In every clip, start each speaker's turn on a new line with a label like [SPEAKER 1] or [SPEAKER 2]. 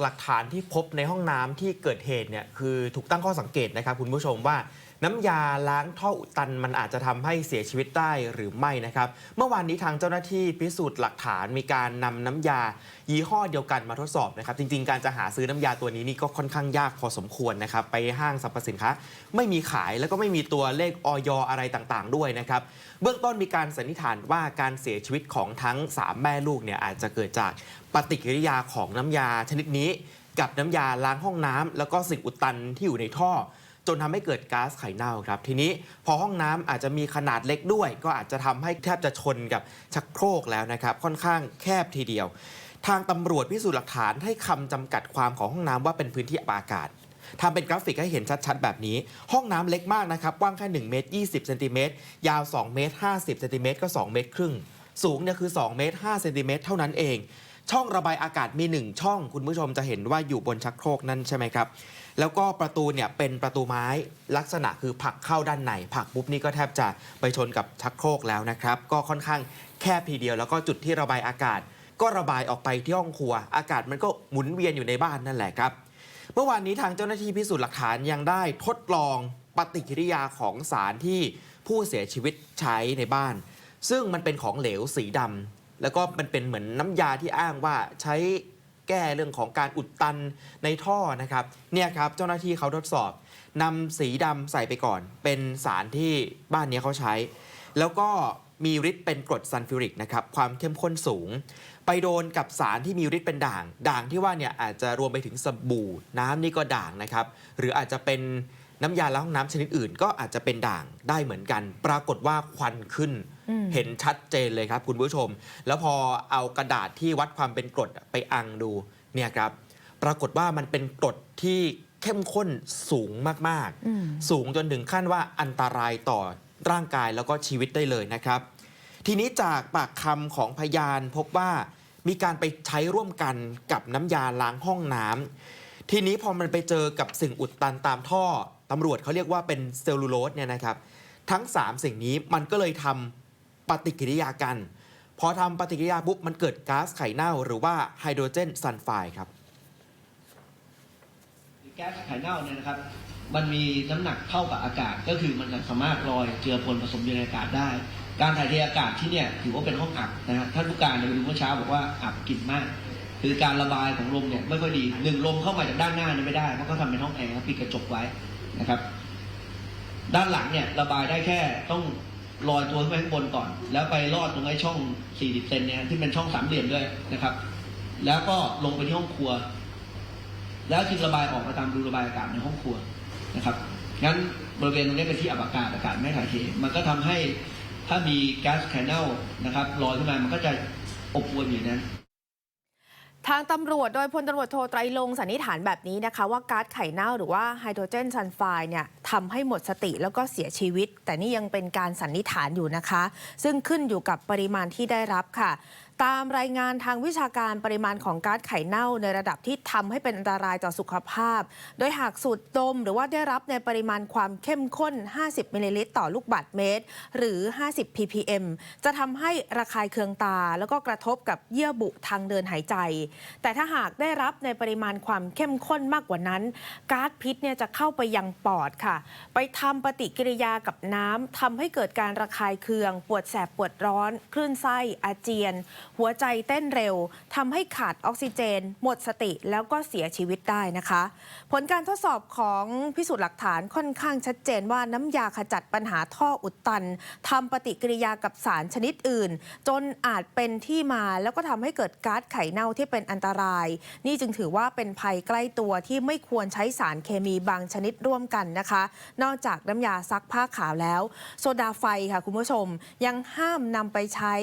[SPEAKER 1] หลักฐานที่พบในห้องน้ำที่เกิดเหตุเนี่ยคือถูกตั้งข้อสังเกตนะครับคุณผู้ชมว่า น้ำยาล้างท่ออุดตันมันอาจจะทำให้เสียชีวิตได้หรือไม่นะครับ เมื่อวานนี้ทางเจ้าหน้าที่พิสูจน์หลักฐานมีการนำน้ำยา ยี่ห้อเดียวกันมาทดสอบนะครับ จริง ๆ การจะหาซื้อน้ำยาตัวนี้นี่ก็ค่อนข้างยากพอสมควรนะครับ ไปห้างสรรพสินค้าไม่มีขายแล้วก็ไม่มีตัวเลขออยอะไรต่างๆ ด้วยนะครับ เบื้องต้นมีการสันนิษฐานว่าการเสียชีวิตของทั้ง 3 แม่ลูกเนี่ยอาจจะเกิดจากปฏิกิริยาของน้ำยาชนิดนี้ กับน้ำยาล้างห้องน้ำแล้วก็สิ่งอุดตันที่อยู่ในท่อ จนทำให้เกิดก๊าซไข่เน่าครับ ทีนี้พอห้องน้ำอาจจะมีขนาดเล็กด้วย ก็อาจจะทำให้แทบจะชนกับชักโครกแล้วนะครับค่อนข้างแคบทีเดียว ทางตำรวจพิสูจน์หลักฐานให้คำจำกัดความของห้องน้ำว่าเป็นพื้นที่อับอากาศทำเป็นกราฟิกให้เห็นชัดๆ แบบนี้ ห้องน้ำเล็กมากนะครับกว้างแค่1เมตร20เซนติเมตรยาว2เมตร50เซนติเมตรก็2เมตรครึ่งสูงเนี่ยคือ2เมตร5เซนติเมตรเท่านั้นเอง ช่องระบายอากาศมี1ช่อง คุณผู้ชมจะเห็นว่าอยู่บนชักโครกนั่นใช่ไหมครับ แล้วก็ประตูเนี่ยเป็นประตูไม้ลักษณะคือผักเข้าด้านในผักปุ๊บนี่ก็แทบจะไปชนกับชักโครกแล้วนะครับ ก็ค่อนข้างแคบทีเดียวแล้วก็จุดที่ระบายอากาศ ก็ระบายออกไปที่ห้องครัว อากาศมันก็หมุนเวียนอยู่ในบ้านนั่นแหละครับ เมื่อวานนี้ทางเจ้าหน้าที่พิสูจน์หลักฐานยังได้ทดลองปฏิกิริยาของสารที่ผู้เสียชีวิตใช้ในบ้าน ซึ่งมันเป็นของเหลวสีดำ แล้วก็มันเป็นเหมือนน้ำยาที่อ้างว่าใช้แก้เรื่องของการอุดตันในท่อนะครับเนี่ยครับเจ้าหน้าที่เขาทดสอบนำสีดำใส่ไปก่อน เป็นสารที่บ้านนี้เขาใช้ แล้วก็มีฤทธิ์เป็นกรดซัลฟิวริกนะครับความเข้มข้นสูง ไปโดนกับสารที่มีฤทธิ์เป็นด่าง ด่างที่ว่าเนี่ยอาจจะรวมไปถึงสบู่ น้ำนี่ก็ด่างนะครับ หรืออาจจะเป็นน้ำยาล้างห้องน้ำชนิดอื่น ก็อาจจะเป็นด่างได้เหมือนกัน ปรากฏว่าควันขึ้น เห็นชัดเจนเลยครับคุณผู้ชม แล้วพอเอากระดาษที่วัดความเป็นกรดไปอังดูเนี่ยครับปรากฏว่ามันเป็นกรดที่เข้มข้นสูงมากๆ
[SPEAKER 2] อืม
[SPEAKER 1] สูงจนถึงขั้นว่าอันตรายต่อร่างกายแล้วก็ชีวิตได้เลยนะครับ ทีนี้จากปากคำของพยานพบว่ามีการไปใช้ร่วมกันกับน้ำยาล้างห้องน้ำทีนี้พอมันไปเจอกับสิ่งอุดตันตามท่อตำรวจเขาเรียกว่าเป็นเซลลูโลสเนี่ยนะครับ ทั้ง 3 สิ่งนี้มันก็เลยทำ ปฏิกิริยากัน พอทำปฏิกิริยาปุ๊บมันเกิดก๊าซไข่เน่า หรือว่าไฮโดรเจนซัลไฟด์ครับ
[SPEAKER 3] แก๊สไข่เน่าเนี่ยนะครับ มันมีน้ำหนักเท่ากับอากาศ ก็คือมันจะสามารถลอยเจือปนผสมอยู่ในอากาศได้ การถ่ายเทอากาศที่เนี่ยถือว่าเป็นห้องอับนะฮะท่านผู้การเนี่ยไปดูเมื่อเช้าบอกว่าอับกลิ่นมาก คือการระบายของลมเนี่ยไม่ค่อยดีหนึ่งลมเข้ามาจากด้านหน้าเนี่ยไม่ได้เพราะเขาทำเป็นห้องแอร์ปิดกระจกไว้นะครับ ด้านหลังเนี่ยระบายได้แค่ต้อง ลอยตัวขึ้นไปข้างบนก่อน แล้วไปลอดตรงไอ้ช่อง 40 เซนเนี่ยที่เป็นช่องสามเหลี่ยมด้วยนะครับ แล้วก็ลงไปที่ห้องครัว แล้วจึงระบายออกมาตามรูระบายอากาศในห้องครัวนะครับงั้นบริเวณตรงนี้เป็นที่อับอากาศอากาศไม่ถ่ายเทมันก็ทำให้ถ้ามีแก๊สแคนเนลนะครับลอยขึ้นมามันก็จะอบอวนอยู่นั้น
[SPEAKER 2] ทางตำรวจโดยพลตำรวจโทไตรลงสันนิษฐานแบบนี้นะคะ ว่าก๊าซไข่เน่าหรือว่าไฮโดรเจนซัลไฟด์เนี่ย ทำให้หมดสติแล้วก็เสียชีวิต แต่นี่ยังเป็นการสันนิษฐานอยู่นะคะ ซึ่งขึ้นอยู่กับปริมาณที่ได้รับค่ะ ตามรายงานทางวิชาการปริมาณของก๊าซไข่เน่าในระดับที่ทำให้เป็นอันตรายต่อสุขภาพ โดยหากสูดดมหรือว่าได้รับในปริมาณความเข้มข้น 50มิลลิลิตรต่อลูกบาศก์เมตร หรือ 50 ppm จะทำให้ระคายเคืองตา แล้วก็กระทบกับเยื่อบุทางเดินหายใจ แต่ถ้าหากได้รับในปริมาณความเข้มข้นมากกว่านั้น ก๊าซพิษเนี่ยจะเข้าไปยังปอดค่ะไปทำปฏิกิริยากับน้ำทำให้เกิดการระคายเคือง ปวดแสบปวดร้อน คลื่นไส้ อาเจียน หัวใจเต้นเร็วทำให้ขาดออกซิเจน หมดสติแล้วก็เสียชีวิตได้นะคะ ผลการทดสอบของพิสูจน์หลักฐานค่อนข้างชัดเจนว่าน้ำยาขจัดปัญหาท่ออุดตันทำปฏิกิริยากับสารชนิดอื่น จนอาจเป็นที่มาแล้วก็ทำให้เกิดก๊าซไข่เน่าที่เป็นอันตราย นี่จึงถือว่าเป็นภัยใกล้ตัวที่ไม่ควรใช้สารเคมีบางชนิดร่วมกันนะคะนอกจากน้ำยาซักผ้าขาวแล้ว โซดาไฟค่ะคุณผู้ชม ยังห้ามนำไปใช้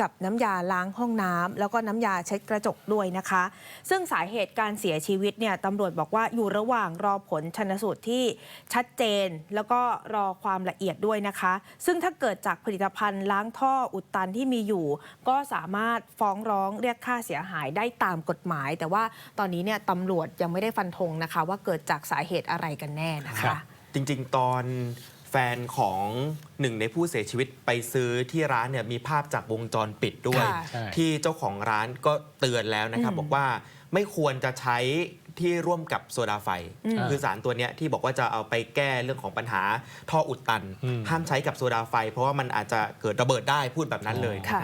[SPEAKER 2] กับน้ำยาล้างห้องน้ำแล้วก็น้ำยาเช็ดกระจกด้วยนะคะ ซึ่งสาเหตุการเสียชีวิตเนี่ยตำรวจบอกว่าอยู่ระหว่างรอผลชนสูตรที่ชัดเจน แล้วก็รอความละเอียดด้วยนะคะ ซึ่งถ้าเกิดจากผลิตภัณฑ์ล้างท่ออุดตันที่มีอยู่ ก็สามารถฟ้องร้องเรียกค่าเสียหายได้ตามกฎหมาย แต่ว่าตอนนี้เนี่ยตำรวจยังไม่ได้ฟันธงนะคะ ว่าเกิดจากสาเหตุอะไรกันแน่นะ
[SPEAKER 1] ครั
[SPEAKER 2] คะ
[SPEAKER 1] จริง ๆ ตอน แฟนของหนึ่งในผู้เสียชีวิตไปซื้อที่ร้านเนี่ยมีภาพจากวงจรปิดด้วย
[SPEAKER 2] ค่ะ
[SPEAKER 4] ใช่
[SPEAKER 1] ที่เจ้าของร้านก็เตือนแล้วนะครับ
[SPEAKER 2] อืม
[SPEAKER 1] บอกว่าไม่ควรจะใช้ที่ร่วมกับโซดาไฟ
[SPEAKER 2] อืม
[SPEAKER 1] คือสารตัวเนี้ยที่บอกว่าจะเอาไปแก้เรื่องของปัญหาท่ออุดตัน
[SPEAKER 4] อืม
[SPEAKER 1] ห้ามใช้กับโซดาไฟ เพราะว่ามันอาจจะเกิดระเบิดได้พูดแบบนั้นเลย
[SPEAKER 2] ค่ะ